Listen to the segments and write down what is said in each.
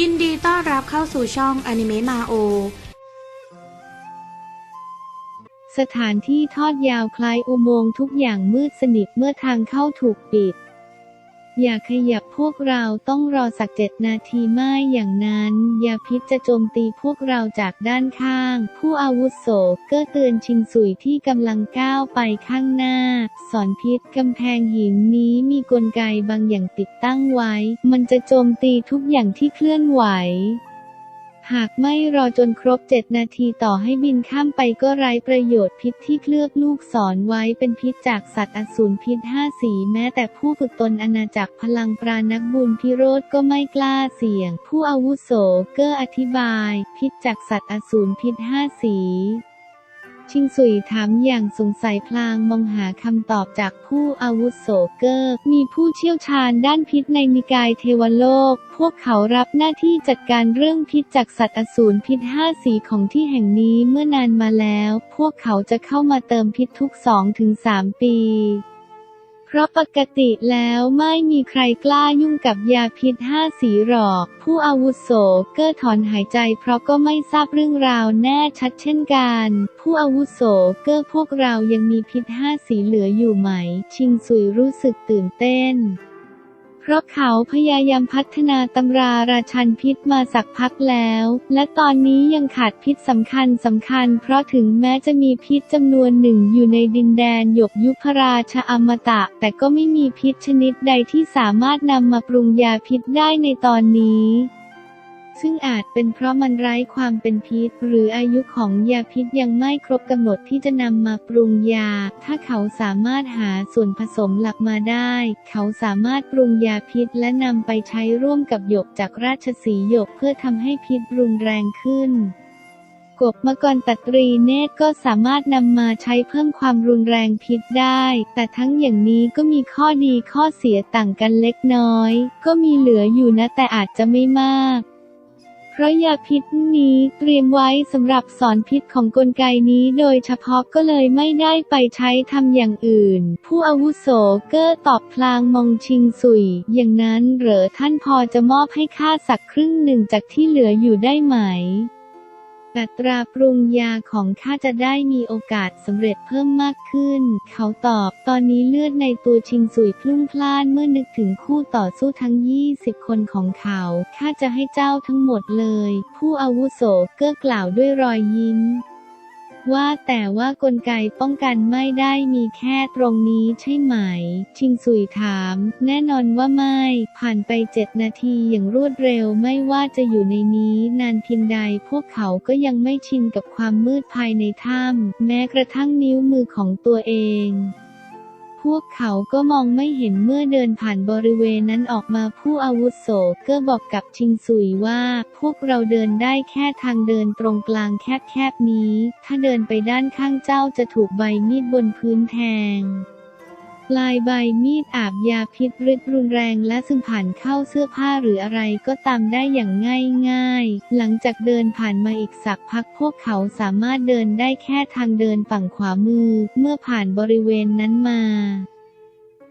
ยินดีต้อนรับเข้าสู่ช่องอนิเมะมาโอ สถานที่ทอดยาวคล้ายอุโมงค์ทุกอย่างมืดสนิทเมื่อทางเข้าถูกปิด อย่าขยับพวกเราต้องรอสักเจ็ดนาทีไม่อย่างนั้น ยาพิษจะโจมตีพวกเราจากด้านข้าง ผู้อาวุโสเก็เตือนชิงสุยที่กำลังก้าวไปข้างหน้า สอนพิษกำแพงหินนี้มีกลไกบางอย่างติดตั้งไว้ มันจะโจมตีทุกอย่างที่เคลื่อนไหว หากไม่รอจนครบเจ็ดนาทีต่อให้บินข้ามไปก็ไร้ประโยชน์พิษที่เคลือบลูกศรไว้เป็นพิษจากสัตว์อสูรพิษห้าสีแม้แต่ผู้ฝึกตนอาณาจักรพลังปรานักบุญพิโรธก็ไม่กล้าเสี่ยง ผู้อาวุโสเกอร์อธิบาย พิษจากสัตว์อสูรพิษห้าสี ชิงสุยถามอย่างสงสัยพลางมองหาคำตอบจากผู้อาวุโสเกอร์ มีผู้เชี่ยวชาญด้านพิษในนิกายเทวโลก พวกเขารับหน้าที่จัดการเรื่องพิษจากสัตว์อสูรพิษห้าสีของที่แห่งนี้เมื่อนานมาแล้ว พวกเขาจะเข้ามาเติมพิษทุกสองถึงสามปี ราะปกติแล้วไม่มีใครกล้ายุ่งกับยาพิษห้าสีหรอก ผู้อาวุโสเก้อถอนหายใจเพราะก็ไม่ทราบเรื่องราวแน่ชัดเช่นกัน ผู้อาวุโสเก้อพวกเรายังมีพิษห้าสีเหลืออยู่ไหม ชิงสุยรู้สึกตื่นเต้น เพราะเขาพยายามพัฒนาตำราราชันพิษมาสักพักแล้ว และตอนนี้ยังขาดพิษสำคัญสำคัญ เพราะถึงแม้จะมีพิษจำนวนหนึ่งอยู่ในดินแดนหยกยุพราชอมตะ แต่ก็ไม่มีพิษชนิดใดที่สามารถนำมาปรุงยาพิษได้ในตอนนี้ ซึ่งอาจเป็นเพราะมันไร้ความเป็นพิษ หรืออายุของยาพิษยังไม่ครบกำหนดที่จะนำมาปรุงยา ถ้าเขาสามารถหาส่วนผสมหลักมาได้ เขาสามารถปรุงยาพิษและนำไปใช้ร่วมกับหยกจากราชสีหยกเพื่อทำให้พิษรุนแรงขึ้นกบมกรตัตรีเนตรก็สามารถนำมาใช้เพิ่มความรุนแรงพิษได้ แต่ทั้งอย่างนี้ก็มีข้อดีข้อเสียต่างกันเล็กน้อย ก็มีเหลืออยู่นะแต่อาจจะไม่มาก เพราะยาพิษนี้เตรียมไว้สำหรับสอนพิษของกลไกนี้โดยเฉพาะก็เลยไม่ได้ไปใช้ทำอย่างอื่น ผู้อาวุโสเก้อตอบพลางมองชิงสุย อย่างนั้นเหรอท่านพอจะมอบให้ข้าสักครึ่งหนึ่งจากที่เหลืออยู่ได้ไหม อัตราปรุงยาของข้าจะได้มีโอกาสสำเร็จเพิ่มมากขึ้น เขาตอบ ตอนนี้เลือดในตัวชิงสุยพลุ่งพล่านเมื่อนึกถึงคู่ต่อสู้ทั้ง 20 คนของเขา ข้าจะให้เจ้าทั้งหมดเลย ผู้อาวุโสเก้อกล่าวด้วยรอยยิ้ม ว่าแต่ว่ากลไกป้องกันไม่ได้มีแค่ตรงนี้ใช่ไหม ชิงสุยถาม แน่นอนว่าไม่ ผ่านไปเจ็ดนาทีอย่างรวดเร็วไม่ว่าจะอยู่ในนี้นานเพียงใดพวกเขาก็ยังไม่ชินกับความมืดภายในถ้ำแม้กระทั่งนิ้วมือของตัวเอง วกเขาก็มองไม่เห็นเมื่อเดินผ่านบริเวณนั้นออกมาผู้อาวุโสเก็บอกกับชิงซุยว่า พวกเราเดินได้แค่ทางเดินตรงกลางแคบๆนี้ ถ้าเดินไปด้านข้างเจ้าจะถูกใบมีดบนพื้นแทง ลายใบมีดอาบยาพิษฤทธิ์รุนแรงและซึมผ่านเข้าเสื้อผ้าหรืออะไรก็ตามได้อย่างง่ายๆ หลังจากเดินผ่านมาอีกสักพักพวกเขาสามารถเดินได้แค่ทางเดินฝั่งขวามือ เมื่อผ่านบริเวณนั้นมา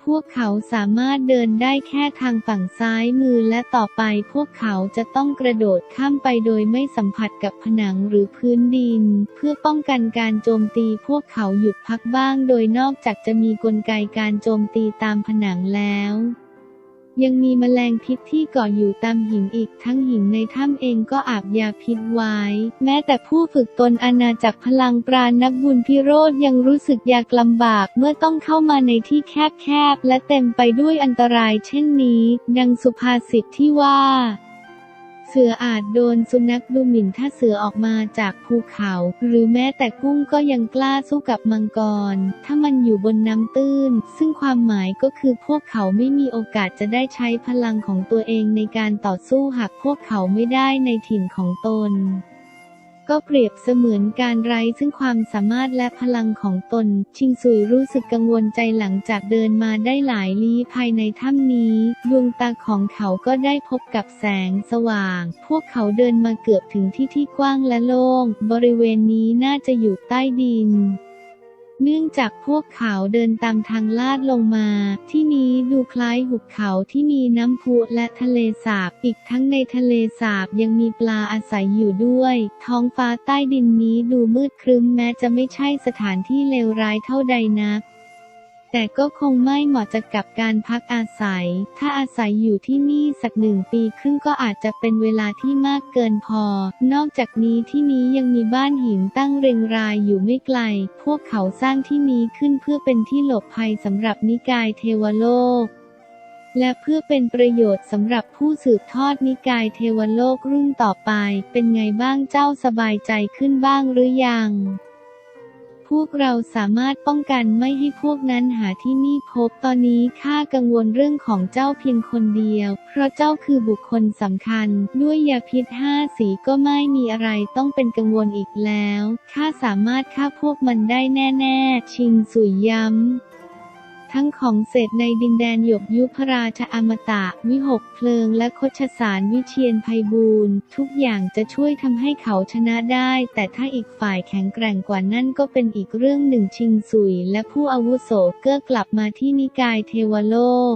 พวกเขาสามารถเดินได้แค่ทางฝั่งซ้ายมือและต่อไปพวกเขาจะต้องกระโดดข้ามไปโดยไม่สัมผัสกับผนังหรือพื้นดิน เพื่อป้องกันการโจมตีพวกเขาหยุดพักบ้าง โดยนอกจากจะมีกลไกการโจมตีตามผนังแล้ว ยังมีแมลงพิษที่เกาะอยู่ตามหินอีกทั้งหินในถ้ำเองก็อาบยาพิษไว้ แม้แต่ผู้ฝึกตนอาณาจักรพลังปราณนักบุญพิโรธยังรู้สึกยากลำบากเมื่อต้องเข้ามาในที่แคบๆและเต็มไปด้วยอันตรายเช่นนี้ ดังสุภาษิตที่ว่า เสืออาจโดนสุนัขดูหมิ่นถ้าเสือออกมาจากภูเขา หรือแม้แต่กุ้งก็ยังกล้าสู้กับมังกร ถ้ามันอยู่บนน้ำตื้น ซึ่งความหมายก็คือพวกเขาไม่มีโอกาสจะได้ใช้พลังของตัวเองในการต่อสู้หากพวกเขาไม่ได้ในถิ่นของตน ก็เปรียบเสมือนการไร้ซึ่งความสามารถและพลังของตน ชิงซุยรู้สึกกังวลใจหลังจากเดินมาได้หลายลี้ภายในถ้ำนี้ ดวงตาของเขาก็ได้พบกับแสงสว่าง พวกเขาเดินมาเกือบถึงที่ที่กว้างและโล่ง บริเวณนี้น่าจะอยู่ใต้ดิน เนื่องจากพวกเขาเดินตามทางลาดลงมา ที่นี้ดูคล้ายหุบเขาที่มีน้ำพุและทะเลสาบ อีกทั้งในทะเลสาบยังมีปลาอาศัยอยู่ด้วย ท้องฟ้าใต้ดินนี้ดูมืดครึ้มแม้จะไม่ใช่สถานที่เลวร้ายเท่าใดนัก แต่ก็คงไม่เหมาะจะกับการพักอาศัย ถ้าอาศัยอยู่ที่นี่สักหนึ่งปีครึ่งก็อาจจะเป็นเวลาที่มากเกินพอ นอกจากนี้ที่นี้ยังมีบ้านหินตั้งเรียงรายอยู่ไม่ไกล พวกเขาสร้างที่นี้ขึ้นเพื่อเป็นที่หลบภัยสำหรับนิกายเทวโลกและเพื่อเป็นประโยชน์สำหรับผู้สืบทอดนิกายเทวโลกรุ่นต่อไป เป็นไงบ้างเจ้าสบายใจขึ้นบ้างหรือยัง พวกเราสามารถป้องกันไม่ให้พวกนั้นหาที่นี่พบตอนนี้ข้ากังวลเรื่องของเจ้าเพียงคนเดียว เพราะเจ้าคือบุคคลสำคัญ ด้วยยาพิษห้าสีก็ไม่มีอะไรต้องเป็นกังวลอีกแล้วข้าสามารถฆ่าพวกมันได้แน่ ๆ ชิงสุยย้ำ ทั้งของเศษในดินแดนหยกยุพราชอมตะ วิหกเพลิงและคชสารวิเชียนภัยบูรณ์ทุกอย่างจะช่วยทำให้เขาชนะได้ แต่ถ้าอีกฝ่ายแข็งแกร่งกว่านั่นก็เป็นอีกเรื่องหนึ่งชิงสุย และผู้อาวุโสเกื้อกลับมาที่นิกายเทวโลก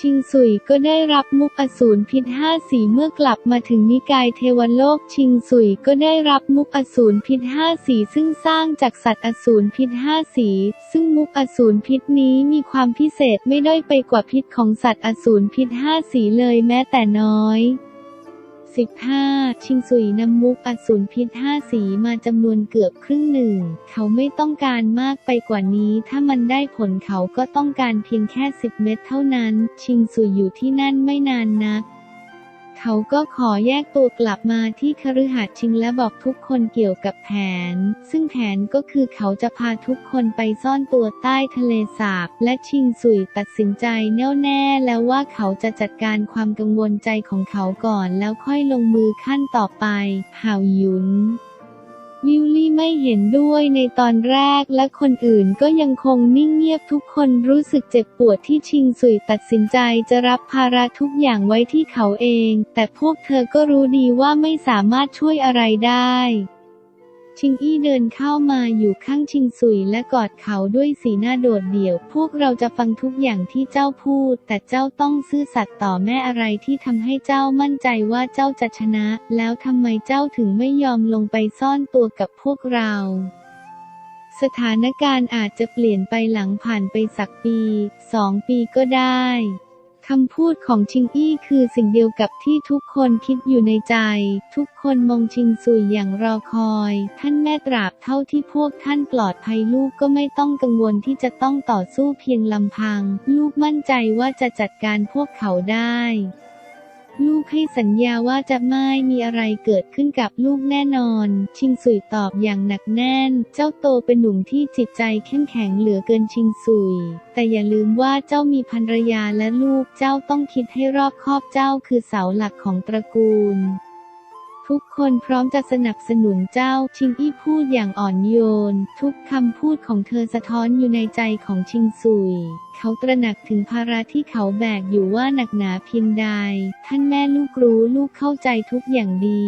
ชิงสุยก็ได้รับมุกอสูรพิษห้าสีเมื่อกลับมาถึงนิกายเทวโลก ชิงสุยก็ได้รับมุกอสูรพิษห้าสีซึ่งสร้างจากสัตว์อสูรพิษห้าสี ซึ่งมุกอสูรพิษนี้มีความพิเศษไม่ด้อยไปกว่าพิษของสัตว์อสูรพิษห้าสีเลยแม้แต่น้อย 15. ชิงสุยนำมุกอสูรพิษห้าสีมาจำนวนเกือบครึ่งหนึ่ง เขาไม่ต้องการมากไปกว่านี้ ถ้ามันได้ผลเขาก็ต้องการเพียงแค่ 10 เม็ดเท่านั้น ชิงสุยอยู่ที่นั่นไม่นานนัก เขาก็ขอแยกตัวกลับมาที่คฤหาสน์ชิงและบอกทุกคนเกี่ยวกับแผน ซึ่งแผนก็คือเขาจะพาทุกคนไปซ่อนตัวใต้ทะเลสาบ และชิงสุยตัดสินใจแน่วแน่แล้วว่าเขาจะจัดการความกังวลใจของเขาก่อนแล้วค่อยลงมือขั้นต่อไป ห่าวหยุน วิลลี่ไม่เห็นด้วยในตอนแรกและคนอื่นก็ยังคงนิ่งเงียบทุกคนรู้สึกเจ็บปวดที่ชิงสุยตัดสินใจจะรับภาระทุกอย่างไว้ที่เขาเอง แต่พวกเธอก็รู้ดีว่าไม่สามารถช่วยอะไรได้ ชิงอี้เดินเข้ามาอยู่ข้างชิงสุยและกอดเขาด้วยสีหน้าโดดเดี่ยว พวกเราจะฟังทุกอย่างที่เจ้าพูด แต่เจ้าต้องซื่อสัตย์ต่อแม่อะไรที่ทำให้เจ้ามั่นใจว่าเจ้าจะชนะ แล้วทำไมเจ้าถึงไม่ยอมลงไปซ่อนตัวกับพวกเราสถานการณ์อาจจะเปลี่ยนไปหลังผ่านไปสักปี สองปีก็ได้ คำพูดของชิงอี้คือสิ่งเดียวกับที่ทุกคนคิดอยู่ในใจ ทุกคนมองชิงซุยอย่างรอคอย ท่านแม่ตราบเท่าที่พวกท่านปลอดภัยลูกก็ไม่ต้องกังวลที่จะต้องต่อสู้เพียงลำพัง ลูกมั่นใจว่าจะจัดการพวกเขาได้ ลูกให้สัญญาว่าจะไม่มีอะไรเกิดขึ้นกับลูกแน่นอน ชิงสุยตอบอย่างหนักแน่น เจ้าโตเป็นหนุ่มที่จิตใจเข้มแข็งเหลือเกินชิงสุย แต่อย่าลืมว่าเจ้ามีภรรยาและลูกเจ้าต้องคิดให้รอบคอบเจ้าคือเสาหลักของตระกูลทุกคนพร้อมจะสนับสนุนเจ้า ชิงอี้พูดอย่างอ่อนโยน ทุกคำพูดของเธอสะท้อนอยู่ในใจของชิงซุย เขาตระหนักถึงภาระที่เขาแบกอยู่ว่าหนักหนาเพียงใด ท่านแม่ลูกรู้ลูกเข้าใจทุกอย่างดี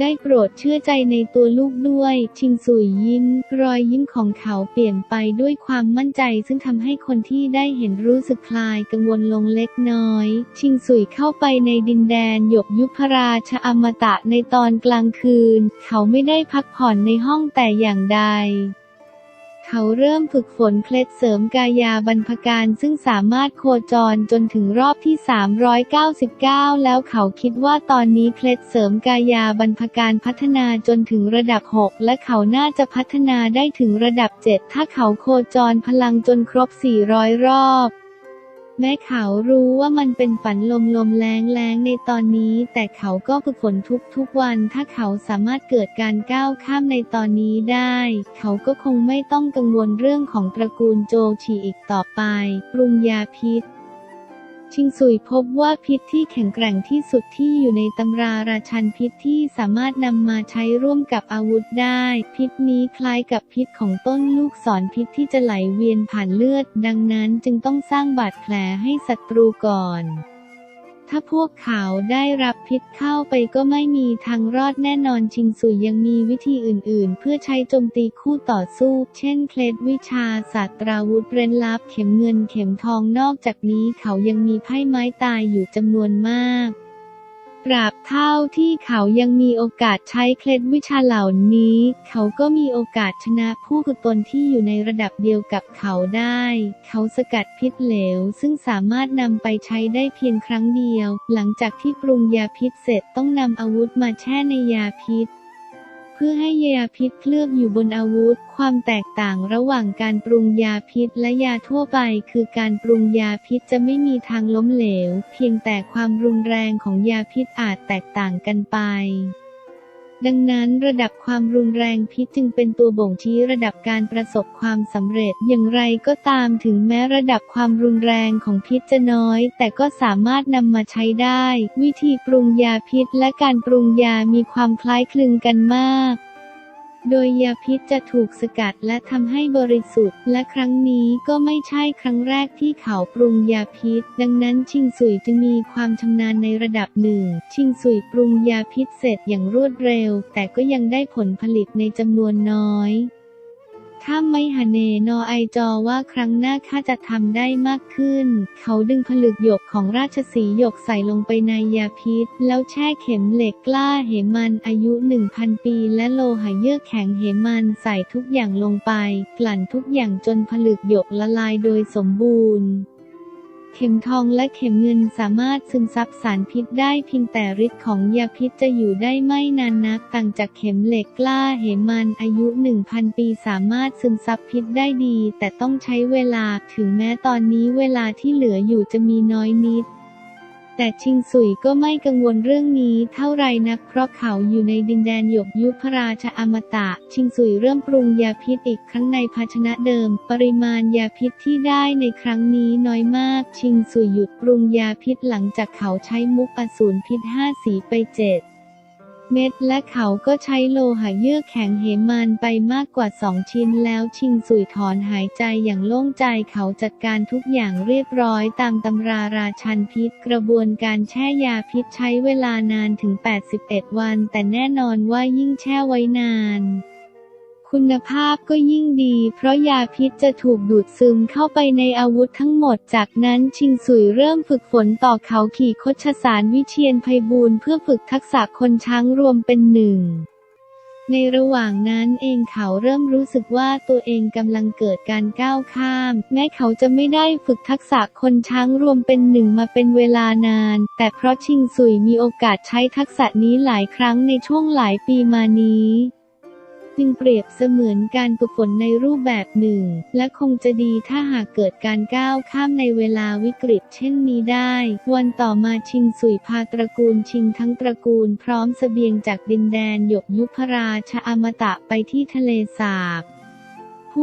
ได้โปรดเชื่อใจในตัวลูกด้วย ชิงสุยยิ้ม รอยยิ้มของเขาเปลี่ยนไปด้วยความมั่นใจ ซึ่งทำให้คนที่ได้เห็นรู้สึกคลายกังวลลงเล็กน้อย ชิงสุยเข้าไปในดินแดนหยกยุพราชอมตะในตอนกลางคืน เขาไม่ได้พักผ่อนในห้องแต่อย่างใด เขาเริ่มฝึกฝนเคล็ดเสริมกายาบรรพการซึ่งสามารถโคจรจนถึงรอบที่ 399 แล้วเขาคิดว่าตอนนี้เคล็ดเสริมกายาบรรพการพัฒนาจนถึงระดับ 6 และเขาน่าจะพัฒนาได้ถึงระดับ 7 ถ้าเขาโคจรพลังจนครบ 400 รอบ แม้เขารู้ว่ามันเป็นฝันลมลมแรงแรงในตอนนี้ แต่เขาก็ฝึกฝนทุกทุกวัน ถ้าเขาสามารถเกิดการก้าวข้ามในตอนนี้ได้ เขาก็คงไม่ต้องกังวลเรื่องของตระกูลโจชีอีกต่อไป ปรุงยาพิษ ชิงซุยพบว่าพิษที่แข็งแกร่งที่สุดที่อยู่ในตำราราชันพิษที่สามารถนำมาใช้ร่วมกับอาวุธได้ พิษนี้คล้ายกับพิษของต้นลูกศรพิษที่จะไหลเวียนผ่านเลือด ดังนั้นจึงต้องสร้างบาดแผลให้ศัตรูก่อน ถ้าพวกเขาได้รับพิษเข้าไปก็ไม่มีทางรอดแน่นอนชิงสุยยังมีวิธีอื่นๆ เพื่อใช้โจมตีคู่ต่อสู้ เช่นเคล็ดวิชาศาสตราวุธเร้นลับเข็มเงินเข็มทองนอกจากนี้เขายังมีไพ่ไม้ตายอยู่จำนวนมาก ราบเท่าที่เขายังมีโอกาสใช้เคล็ดวิชาเหล่านี้ เขาก็มีโอกาสชนะผู้กุตนที่อยู่ในระดับเดียวกับเขาได้ เขาสกัดพิษเหลว ซึ่งสามารถนำไปใช้ได้เพียงครั้งเดียว หลังจากที่ปรุงยาพิษเสร็จต้องนำอาวุธมาแช่ในยาพิษ พื่อให้ยาพิษเคลือบอยู่บนอาวุธ ความแตกต่างระหว่างการปรุงยาพิษและยาทั่วไป คือการปรุงยาพิษจะไม่มีทางล้มเหลว เพียงแต่ความรุนแรงของยาพิษอาจแตกต่างกันไป ดังนั้นระดับความรุนแรงพิษจึงเป็นตัวบ่งชี้ระดับการประสบความสำเร็จ อย่างไรก็ตามถึงแม้ระดับความรุนแรงของพิษจะน้อย แต่ก็สามารถนำมาใช้ได้ วิธีปรุงยาพิษและการปรุงยามีความคล้ายคลึงกันมาก โดยยาพิษจะถูกสกัดและทำให้บริสุทธิ์ และครั้งนี้ก็ไม่ใช่ครั้งแรกที่เขาปรุงยาพิษ ดังนั้นชิงสุยจึงมีความชำนาญในระดับหนึ่ง ชิงสุยปรุงยาพิษเสร็จอย่างรวดเร็ว แต่ก็ยังได้ผลผลิตในจำนวนน้อย ถ้าไม่หาเนนอไอจอว่าครั้งหน้าข้าจะทำได้มากขึ้น เขาดึงผลึกหยกของราชสีห์หยกใส่ลงไปในยาพิษ แล้วแช่เข็มเหล็กกล้าเหมันอายุ 1,000 ปี และโลหะเยือกแข็งเหมันใส่ทุกอย่างลงไป กลั่นทุกอย่างจนผลึกหยกละลายโดยสมบูรณ์ เข็มทองและเข็มเงินสามารถซึมซับสารพิษได้เพียงแต่ฤทธิ์ของยาพิษจะอยู่ได้ไม่นานนักต่างจากเข็มเหล็กกล้าเหมันอายุ 1,000 ปีสามารถซึมซับพิษได้ดี แต่ต้องใช้เวลาถึงแม้ตอนนี้เวลาที่เหลืออยู่จะมีน้อยนิด แต่ชิงสุยก็ไม่กังวลเรื่องนี้เท่าไรนัก เพราะเขาอยู่ในดินแดนหยกยุพระราชอมตะ ชิงสุยเริ่มปรุงยาพิษอีกครั้งในภาชนะเดิม ปริมาณยาพิษที่ได้ในครั้งนี้น้อยมาก ชิงสุยหยุดปรุงยาพิษหลังจากเขาใช้มุกอสูรพิษห้าสีไปเจ็ด เม็ดและเขาก็ใช้โลหะเยือกแข็งเหมันไปมากกว่าสองชิ้นแล้วชิงสุยถอนหายใจอย่างโล่งใจเขาจัดการทุกอย่างเรียบร้อยตามตำราราชันพิษกระบวนการแช่ยาพิษใช้เวลานานถึง 81 วัน แต่แน่นอนว่ายิ่งแช่ไว้นาน คุณภาพก็ยิ่งดี เพราะยาพิษจะถูกดูดซึมเข้าไปในอาวุธทั้งหมด จากนั้นชิงสุยเริ่มฝึกฝนต่อเขาขี่คชสารวิเชียนไพบูลย์เพื่อฝึกทักษะคนช้างรวมเป็นหนึ่งในระหว่างนั้นเองเขาเริ่มรู้สึกว่าตัวเองกำลังเกิดการก้าวข้าม แม้เขาจะไม่ได้ฝึกทักษะคนช้างรวมเป็นหนึ่งมาเป็นเวลานาน แต่เพราะชิงสุยมีโอกาสใช้ทักษะนี้หลายครั้งในช่วงหลายปีมานี้ จึงเปรียบเสมือนการฝึกฝนในรูปแบบหนึ่ง และคงจะดีถ้าหากเกิดการก้าวข้ามในเวลาวิกฤตเช่นนี้ได้ วันต่อมาชิงสุยพาตระกูลชิงทั้งตระกูลพร้อมเสบียงจากดินแดนหยกยุพราชอมตะไปที่ทะเลสาบ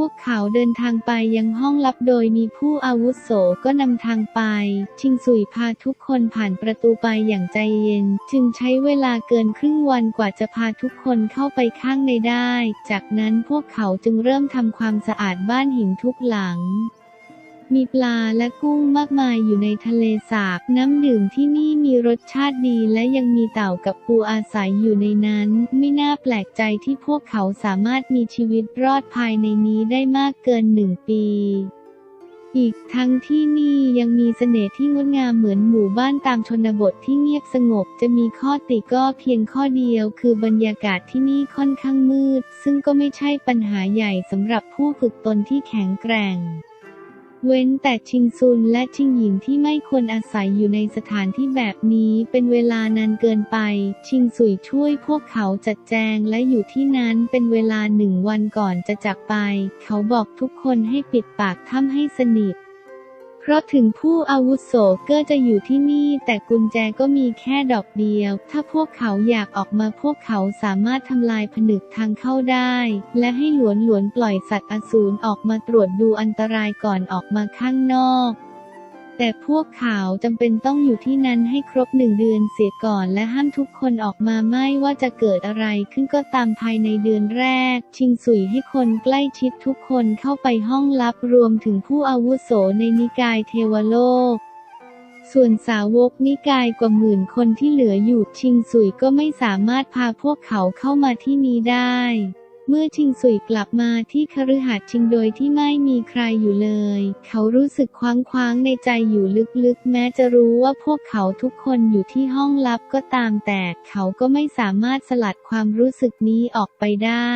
วกเขาเดินทางไปยังห้องลับโดยมีผู้อาวุโสก็นำทางไป ชิงสุยพาทุกคนผ่านประตูไปอย่างใจเย็น จึงใช้เวลาเกินครึ่งวันกว่าจะพาทุกคนเข้าไปข้างในได้ จากนั้นพวกเขาจึงเริ่มทำความสะอาดบ้านหินทุกหลัง มีปลาและกุ้งมากมายอยู่ในทะเลสาบ น้ำดื่มที่นี่มีรสชาติดีและยังมีเต่ากับปูอาศัยอยู่ในนั้น ไม่น่าแปลกใจที่พวกเขาสามารถมีชีวิตรอดภายในนี้ได้มากเกินหนึ่งปีอีกทั้งที่นี่ยังมีเสน่ห์ที่งดงามเหมือนหมู่บ้านตามชนบทที่เงียบสงบ จะมีข้อติก็เพียงข้อเดียวคือบรรยากาศที่นี่ค่อนข้างมืด ซึ่งก็ไม่ใช่ปัญหาใหญ่สำหรับผู้ฝึกตนที่แข็งแกร่ง เว้นแต่ชิงซุนและชิงหยินที่ไม่ควรอาศัยอยู่ในสถานที่แบบนี้เป็นเวลานานเกินไป ชิงสุยช่วยพวกเขาจัดแจงและอยู่ที่นั้นเป็นเวลาหนึ่งวันก่อนจะจากไป เขาบอกทุกคนให้ปิดปากถ้ำให้สนิท เพราะถึงผู้อาวุโสเก็จะอยู่ที่นี่แต่กุญแจก็มีแค่ดอกเดียว ถ้าพวกเขาอยากออกมาพวกเขาสามารถทำลายผนึกทางเข้าได้ และให้หลวนหลวนปล่อยสัตว์อสูรออกมาตรวจดูอันตรายก่อนออกมาข้างนอก แต่พวกเขาจำเป็นต้องอยู่ที่นั้นให้ครบหนึ่งเดือนเสียก่อนและห้ามทุกคนออกมาไม่ว่าจะเกิดอะไรขึ้นก็ตามภายในเดือนแรก ชิงสุยให้คนใกล้ชิดทุกคนเข้าไปห้องลับรวมถึงผู้อาวุโสในนิกายเทวโลกสส่วนสาวกนิกายกว่าหมื่นคนที่เหลืออยู่ชิงสุยก็ไม่สามารถพาพวกเขาเข้ามาที่นี้ได้ เมื่อชิงสุยกลับมาที่คฤหาสน์ชิงโดยที่ไม่มีใครอยู่เลย เขารู้สึกคว้างคว้างๆในใจอยู่ลึกๆ แม้จะรู้ว่าพวกเขาทุกคนอยู่ที่ห้องลับก็ตามแต่เขาก็ไม่สามารถสลัดความรู้สึกนี้ออกไปได้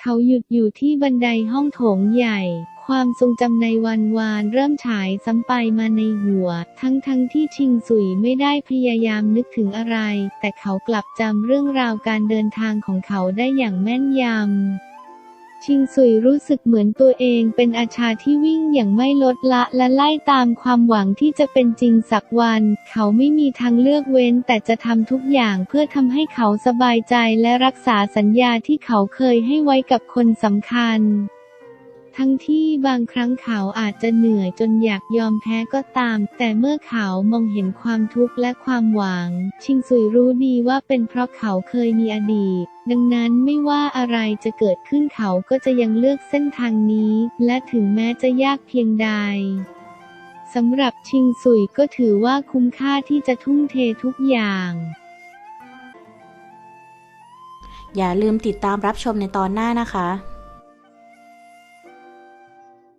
เขาหยุดอยู่ที่บันไดห้องโถงใหญ่ ความทรงจำในวันวานเริ่มฉายซ้ำไปมาในหัว ทั้งทั้งที่ชิงสุยไม่ได้พยายามนึกถึงอะไร แต่เขากลับจำเรื่องราวการเดินทางของเขาได้อย่างแม่นยำชิงสุยรู้สึกเหมือนตัวเองเป็นอาชาที่วิ่งอย่างไม่ลดละและไล่ตามความหวังที่จะเป็นจริงสักวัน เขาไม่มีทางเลือกเว้นแต่จะทำทุกอย่างเพื่อทำให้เขาสบายใจและรักษาสัญญาที่เขาเคยให้ไว้กับคนสำคัญ ทั้งที่บางครั้งเขาอาจจะเหนื่อยจนอยากยอมแพ้ก็ตาม แต่เมื่อเขามองเห็นความทุกข์และความหวัง ชิงสุยรู้ดีว่าเป็นเพราะเขาเคยมีอดีต ดังนั้นไม่ว่าอะไรจะเกิดขึ้นเขาก็จะยังเลือกเส้นทางนี้ และถึงแม้จะยากเพียงใดสำหรับชิงสุยก็ถือว่าคุ้มค่าที่จะทุ่มเททุกอย่างอย่าลืมติดตามรับชมในตอนหน้านะคะ